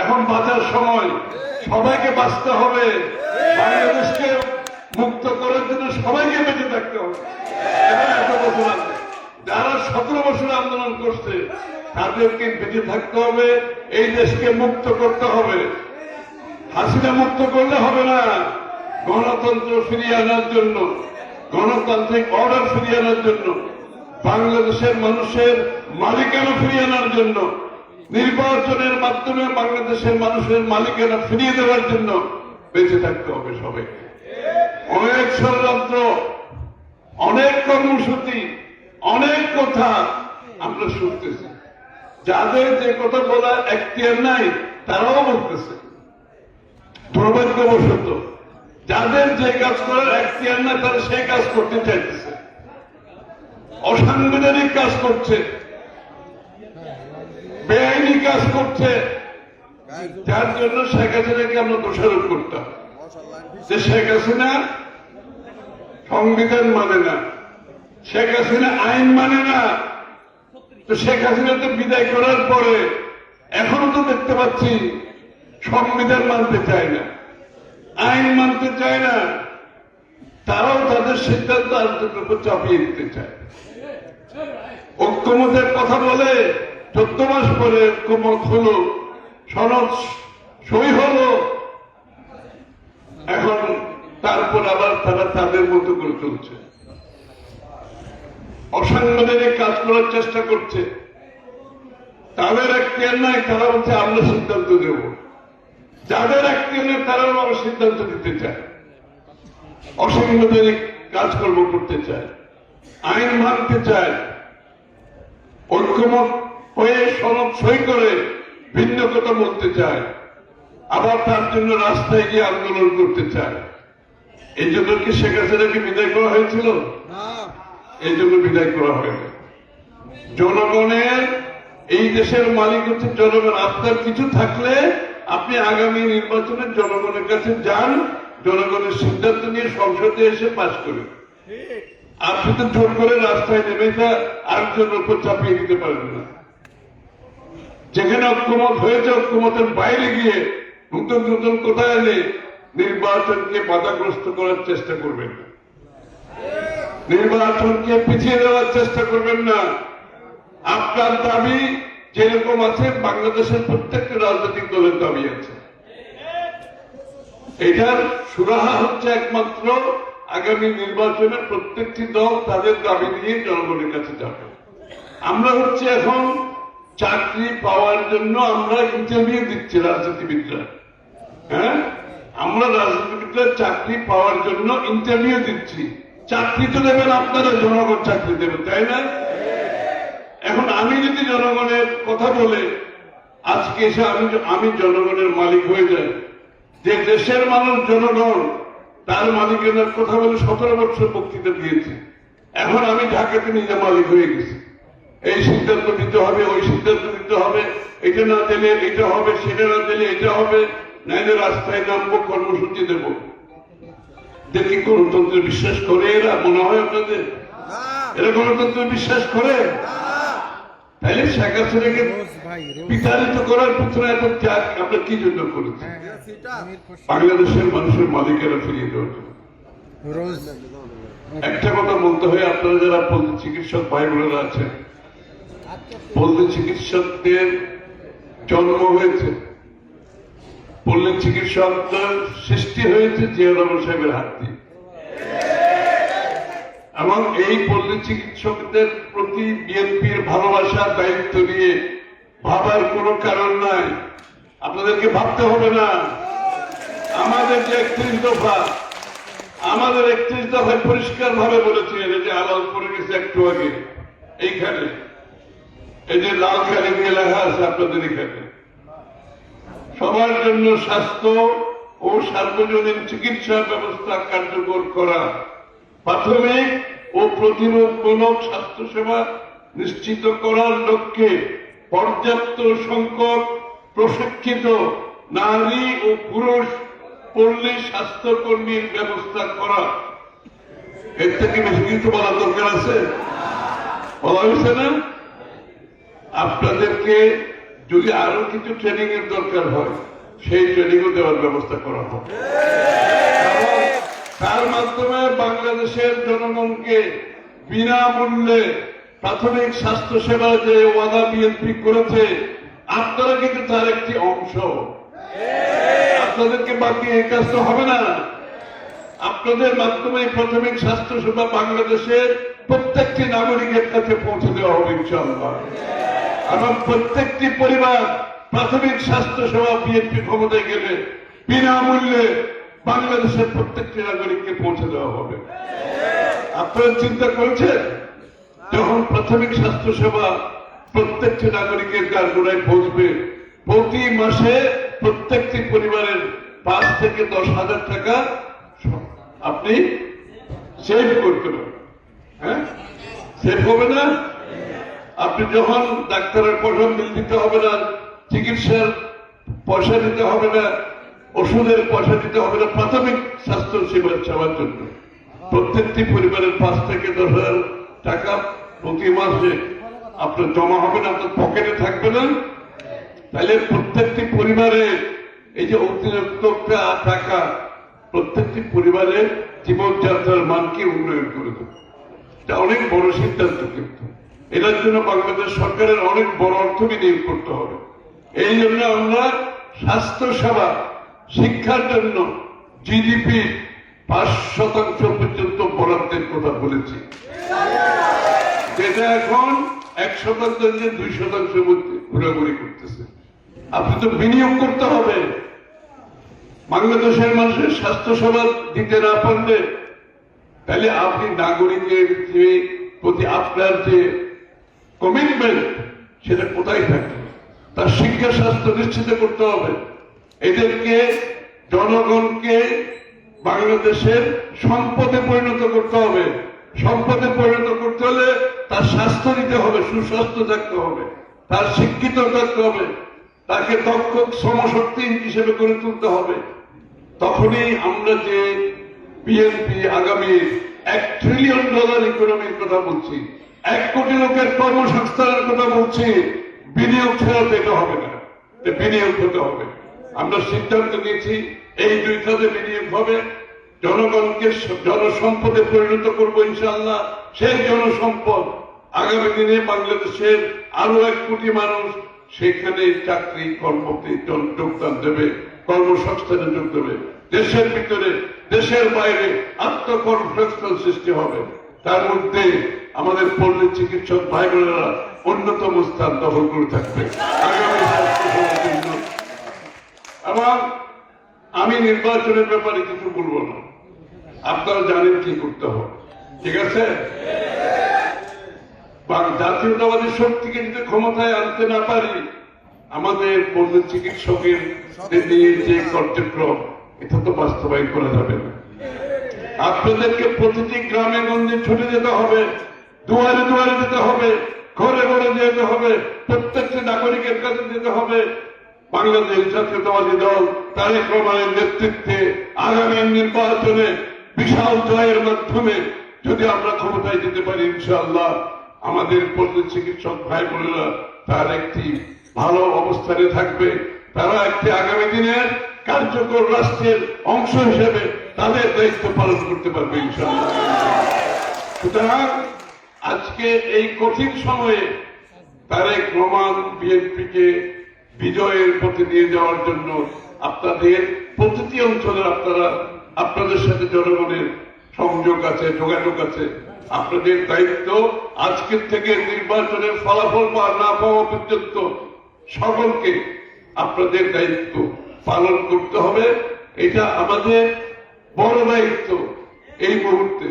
এখন বাঁচার সময় সবাইকে বাঁচতে হবে। বাংলাদেশকে মুক্ত করার জন্য সবাইকে বেঁচে থাকতে হবে। এত বছর যারা সতেরো বছর আন্দোলন করছে, তাদেরকে বেঁচে থাকতে হবে, এই দেশকে মুক্ত করতে হবে। হাসিনা মুক্ত করলে হবে না। গণতন্ত্র ফিরিয়ে আনার জন্য, গণতান্ত্রিক অর্ডার ফিরিয়ে আনার জন্য, বাংলাদেশের মানুষের মালিকানা ফিরিয়ে আনার জন্য নির্বাচনের মাধ্যমে বাংলাদেশের মানুষের মালিকানা ফিরিয়ে দেওয়ার জন্য বেঁচে থাকতে হবে সবাইকে অনেক ষড়যন্ত্র, অনেক কর্মসূচি, অনেক কথা আমরা শুনতেছি। যাদের যে কথা বলার এখতিয়ার নাই, তারাও বলতেছে। দুর্ভাগ্যবশত, যাদের যে কাজ করার এখতিয়ার নাই, তারা সেই কাজ করতে চাইতেছে। অসাংবিধানিক কাজ করছে। বেআইনি কাজ করছে। যার জন্য শেখ হাসিনাকে আমরা দোষারোপ করতাম যে শেখ হাসিনা সংবিধান মানে না, শেখ হাসিনা আইন মানে না। তো শেখ হাসিনা তো বিদায় করার পরে এখনও তো দেখতে পাচ্ছি সংবিধান মানতে চায় না, আইন মানতে চায় না। তারাও তাদের সিদ্ধান্ত উপর চাপিয়ে দিতে চায়। ঐক্যমতের কথা বলে চোদ্দ মাস পরে ঐক্যমত হলো সনদ সই হলো। এখন তারপর আবার তারা তাদের মতো করে চলছে। অসাংবিধানিক কাজ করার চেষ্টা করছে। তাদের এখতিয়ার নাই, তারা বলছে, আমরা সিদ্ধান্ত দেব। যাদের এখতিয়ার নেই, তারাও আবার সিদ্ধান্ত দিতে চায়। অসাংবিধানিক কাজকর্ম করতে চায়। আইন মানতে চায়। ঐক্যমত হয়ে সনদ সই করে ভিন্ন কথা বলতে চায়। আবার তার জন্য রাস্তায় গিয়ে আন্দোলন করতে চায়। এই জন্য কি শেখ হাসিনাকে বিদায় করা হয়েছিল? এই জন্য বিদায় করা হয়নি। জনগণের এই দেশের মালিক হচ্ছে জনগণ। আপনার কিছু থাকলে আপনি আগামী নির্বাচনে জনগণের কাছে যান জনগণের সিদ্ধান্ত নিয়ে সংসদে এসে পাশ করেন। আপনি তো জোর করে রাস্তায় নেমে তা আরেকজনের উপর চাপিয়ে দিতে পারেন না। যেখানে ঐক্যমত হয়েছে, ঐক্যমতের বাইরে গিয়ে নতুন নতুন কোথায় এনে নির্বাচনকে বাধাগ্রস্ত করার চেষ্টা করবেন না। নির্বাচনকে পিছিয়ে দেওয়ার চেষ্টা করবেন না। আপনার দাবি যেরকম আছে, বাংলাদেশের প্রত্যেকটি রাজনৈতিক দলের দাবি আছে। এটার সুরাহা হচ্ছে একমাত্র আগামী নির্বাচনে প্রত্যেকটি দল তাদের দাবি নিয়ে জনগণের কাছে যাবে। আমরা হচ্ছে এখন চাকরি পাওয়ার জন্য আমরা ইন্টারভিউ দিচ্ছি রাজনীতিবিদরা হ্যাঁ? আমরা রাজনীতিবিদরা চাকরি পাওয়ার জন্য ইন্টারভিউ দিচ্ছি। চাকরি তো দেবেন আপনারা, জনগণ চাকরি দেবেন, তাই না? এখন আমি যদি জনগণের কথা বলে, আজকে এসে আমি আমি জনগণের মালিক হয়ে যাই। যে দেশের মানুষ জনগণ, তার মালিকের কথা বলে সতেরো বছর বক্তৃতা দিয়েছি। এখন আমি ঢাকাতে নিজে মালিক হয়ে গেছি। এই সিদ্ধান্ত নিতে হবে ওই সিদ্ধান্ত নিতে হবে। এটা না দিলে এটা হবে সেটা না দিলে এটা হবে। নাইলে রাস্তায় নামবো কর্মসূচি দেব। দেখি গণতন্ত্রে বিশ্বাস করে এরা মনে হয় আপনাদের? এরা গণতন্ত্রে বিশ্বাস করে? তাইলে শেখ হাসিনাকে বিতাড়িত করার পিছনে এত ত্যাগ আমরা কি জন্য করেছি? বাংলাদেশের মানুষের মালিকেরা ফিরিয়ে দেওয়ার জন্য। একটা কথা বলতে হয় আপনারা যারা চিকিৎসক ভাই বোনেরা আছেন পল্লী চিকিৎসকদের জন্ম হয়েছে। পল্লী চিকিৎসকদের সৃষ্টি হয়েছে জিয়া রহমান সাহেবের হাত দিয়ে। এবং এই পল্লী চিকিৎসকদের প্রতি বিএনপির ভালোবাসা দায়িত্ব নিয়ে ভাবার কোনো কারণ নাই। আপনাদেরকে ভাবতে হবে না। আমাদের যে একত্রিশ দফা, আমাদের একত্রিশ দফায় পরিষ্কার ভাবে বলেছিলেন যে আলাল করে গেছে একটু আগে, এইখানে। এই যে লাল খালি দিয়ে লেখা আছে আপনাদের এখানে সবার জন্য স্বাস্থ্য ও সার্বজনীন চিকিৎসা ব্যবস্থা কার্যকর করা, প্রাথমিক ও প্রতিরোধমূলক স্বাস্থ্যসেবা নিশ্চিত করার লক্ষ্যে পর্যাপ্ত সংখ্যক প্রশিক্ষিত নারী ও পুরুষ পল্লী স্বাস্থ্যকর্মীর ব্যবস্থা করা। এর থেকে বেশি কিছু বলার দরকার আছে? বলা হয়েছে না? আপনাদেরকে যদি আরও কিছু ট্রেনিং এর দরকার হয়, সেই ট্রেনিংও দেওয়ার ব্যবস্থা করা হবে। তার মাধ্যমে বাংলাদেশের জনগণকে বিনামূল্যে প্রাথমিক স্বাস্থ্য সেবা যে ওয়াদা বিএনপি করেছে, আপনারা কিন্তু তার একটি অংশ। আপনাদেরকে বাকি এই কাজটা হবে না। আপনাদের মাধ্যমে প্রাথমিক স্বাস্থ্য সেবা বাংলাদেশের প্রত্যেকটি নাগরিকের কাছে পৌঁছে দেওয়া হবে, ইনশাআল্লাহ। এবং প্রত্যেকটি পরিবার প্রাথমিক স্বাস্থ্য সেবা বিএনপি ক্ষমতায় গেলে বিনামূল্যে বাংলাদেশের প্রত্যেকটি নাগরিককে পৌঁছে দেওয়া হবে। আপনারা চিন্তা করেছেন? যখন প্রাথমিক স্বাস্থ্য সেবা প্রত্যেকটি নাগরিকের কারগুড়ায় পৌঁছবে, প্রতি মাসে প্রত্যেকটি পরিবারের পাঁচ থেকে দশ হাজার টাকা আপনি সেভ করতে পারবেন। হ্যাঁ? সেভ হবে না? আপনি যখন ডাক্তারের পয়সা বিল দিতে হবে না, চিকিৎসার পয়সা দিতে হবে না, ওষুধের পয়সা দিতে হবে না, প্রাথমিক স্বাস্থ্য সেবার সেবার জন্য। প্রত্যেকটি পরিবারের পাঁচ থেকে দশ হাজার টাকা প্রতি মাসে আপনার জমা হবে না, আপনার পকেটে থাকবে না। তাহলে প্রত্যেকটি পরিবারে এই যে অতিরিক্ত টাকা, প্রত্যেকটি পরিবারের জীবনযাত্রার মানকে উন্নয়ন করে দেবে? এটা অনেক বড় সিদ্ধান্ত কিন্তু। এটার জন্য বাংলাদেশ সরকারের অনেক বড় অর্থ বিনিয়োগ করতে হবে। এই জন্য আমরা স্বাস্থ্য সেবা, শিক্ষার জন্য জিডিপি পাঁচ শতাংশ পর্যন্ত বরাদ্দের কথা বলেছি। যেটা এখন এক শতাংশ যে দুই শতাংশের মধ্যে ঘোরাঘুরি করতেছে। আপনি তো বিনিয়োগ করতে হবে। বাংলাদেশের মানুষের স্বাস্থ্য সেবা দিতে না পারলে, তাহলে আপনি নাগরিকের যে প্রতি আপনার যে কমিটমেন্ট সেটা কোথায় থাকবে? তার শিক্ষা স্বাস্থ্য নিশ্চিত করতে হবে। এদেরকে, জনগণকে বাংলাদেশের সম্পদে পরিণত করতে হবে। সম্পদে পরিণত করতে হলে তার স্বাস্থ্য নিতে হবে, সুস্বাস্থ্য থাকতে হবে, তার শিক্ষিত থাকতে হবে, তাকে দক্ষ শ্রমশক্তি হিসেবে গড়ে তুলতে হবে। তখনই আমরা যে বিএনপি আগামী এক ট্রিলিয়ন ডলার ইকোনমির কথা বলছি এক কোটি লোকের কর্মসংস্থানের কথা বলছি, বিনিয়োগ ছাড়া তো এটা হবে না। বিনিয়োগ হতে হবে। আমরা সিদ্ধান্ত নিয়েছি, এই দুই খাতে বিনিয়োগ হবে। জনগণকে জনসম্পদে পরিণত করব ইনশাল্লাহ সেই জনসম্পদ আগামী দিনে বাংলাদেশের আরও এক কোটি মানুষ সেখানে চাকরি, কর্মতে যোগদান দেবে, কর্মসংস্থানে যোগ দেবে। দেশের ভিতরে, দেশের বাইরে আত্মকর্মসংস্থান সৃষ্টি হবে। তার মধ্যে আমাদের পল্লী চিকিৎসক ভাই বোনেরা অন্যতম স্থান দখল করে থাকবে। এবং আমি নির্বাচনের ব্যাপারে কিছু বলব না। আপনারা জানেন কি করতে হবে। ঠিক আছে? জাতীয়তাবাদী শক্তিকে যদি ক্ষমতায় আনতে না পারি, আমাদের পল্লী চিকিৎসকের নিয়ে যে কার্যক্রম, এটা তো বাস্তবায়ন করা যাবে না। আপনাদেরকে প্রতিটি গ্রামে গঞ্জে ছুটে যেতে হবে। দুয়ারে দুয়ারে যেতে হবে, ঘরে ঘরে যেতে হবে, প্রত্যেকটি নাগরিকের কাছে যেতে হবে। বাংলাদেশ জাতীয়তাবাদী দল তারেক রহমানের নেতৃত্বে আগামী নির্বাচনে বিশাল জয়ের মাধ্যমে যদি আমরা ক্ষমতায় যেতে পারি, ইনশাআল্লাহ আমাদের পল্লী চিকিৎসক ভাই বোনেরা তার একটি ভালো অবস্থানে থাকবে। তারা একটি আগামী দিনের কার্যকর রাষ্ট্রের অংশ হিসেবে তাদের দায়িত্ব পালন করতে পারবে, ইনশাআল্লাহ। সুতরাং আজকে এই কঠিন সময়ে তারেক রহমান বিএনপিকে বিজয়ের পথে নিয়ে যাওয়ার জন্য আপনাদের প্রতিটি অঞ্চলে আপনারা, আপনাদের সাথে জনগণের সংযোগ আছে, যোগাযোগ আছে। আপনাদের দায়িত্ব আজকের থেকে নির্বাচনের ফলাফল না পাওয়া পর্যন্ত সকলকে আপনাদের দায়িত্ব পালন করতে হবে। এটা আমাদের বড় দায়িত্ব এই মুহূর্তে।